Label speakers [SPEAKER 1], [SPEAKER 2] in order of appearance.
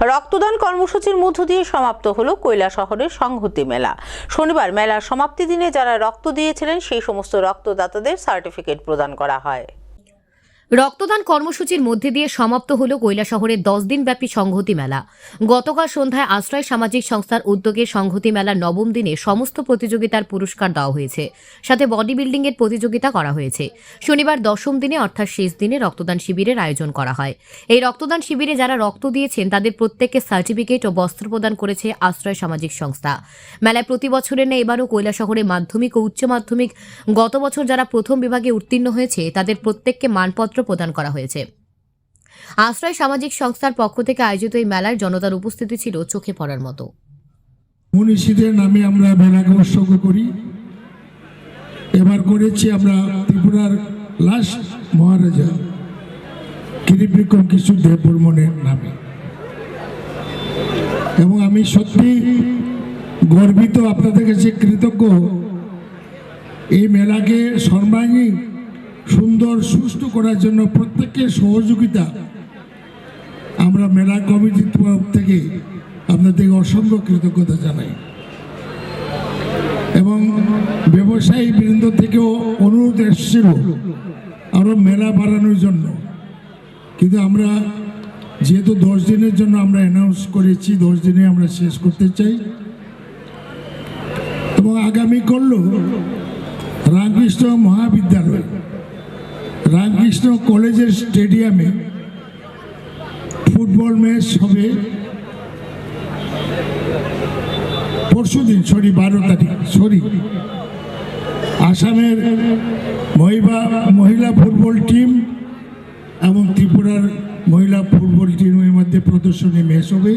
[SPEAKER 1] রক্তদান কর্মসূচির মধ্য দিয়ে সমাপ্ত হলো কৈলা শহরের সংহতি মেলা। শনিবার মেলার সমাপ্তি দিনে যারা রক্ত দিয়েছিলেন, সেই সমস্ত রক্তদাতাদের সার্টিফিকেট প্রদান করা হয়।
[SPEAKER 2] রক্তদান কর্মসূচির মধ্যে দিয়ে সমাপ্ত হল কৈলাসহরের দশ দিনব্যাপী সংহতি মেলা। গতকাল সন্ধ্যায় আশ্রয় সামাজিক সংস্থার উদ্যোগে সংহতি মেলার নবম দিনে সমস্ত প্রতিযোগিতার পুরস্কার দেওয়া হয়েছে। সাথে বডি বিল্ডিং এর প্রতিযোগিতা করা হয়েছে। শনিবার দশম দিনে অর্থাৎ শেষ দিনে রক্তদান শিবিরের আয়োজন করা হয়। এই রক্তদান শিবিরে যারা রক্ত দিয়েছেন, তাদের প্রত্যেককে সার্টিফিকেট ও বস্ত্র প্রদান করেছে আশ্রয় সামাজিক সংস্থা। মেলায় প্রতি বছরের ন্যায় এবারও কৈলাসহরে মাধ্যমিক ও উচ্চ মাধ্যমিক গত বছর যারা প্রথম বিভাগে উত্তীর্ণ হয়েছে, তাদের প্রত্যেককে মানপত্র প্রদান করা হয়েছে। আশ্রয় সামাজিক সংস্থার পক্ষ থেকে আয়োজিত এই মেলার জনতার উপস্থিতি ছিল চোখে পড়ার মতো।
[SPEAKER 3] মনীষীদের নামে আমরা মেলাকে উৎসর্গ করি। এবার করেছি আমরা ত্রিপুরার লাস্ট মহারাজা কিরিবিক্রম কিছু দেব বর্মনের নামে। এবং আমি সত্যি গর্বিত, আপনাদের কাছে কৃতজ্ঞ। এই মেলাকে সর্বাঙ্গীন সুন্দর, সুষ্ঠু করার জন্য প্রত্যেকের সহযোগিতা। আমরা মেলা কমিটির তরফ থেকে আপনাদের অসংখ্য কৃতজ্ঞতা জানাই। এবং ব্যবসায়ী বৃন্দ থেকেও অনুরোধ এসেছিল আরও মেলা বাড়ানোর জন্য। কিন্তু আমরা যেহেতু দশ দিনের জন্য আমরা অ্যানাউন্স করেছি, দশ দিনে আমরা শেষ করতে চাই। এবং আগামী করল রামকৃষ্ণ মহাবিদ্যালয় রামকৃষ্ণ কলেজের স্টেডিয়ামে ফুটবল ম্যাচ হবে পরশু দিন সরি, বারো তারিখ, সরি। আসামের মহিলা মহিলা ফুটবল টিম এবং ত্রিপুরার মহিলা ফুটবল টিমের মধ্যে প্রদর্শনী ম্যাচ হবে।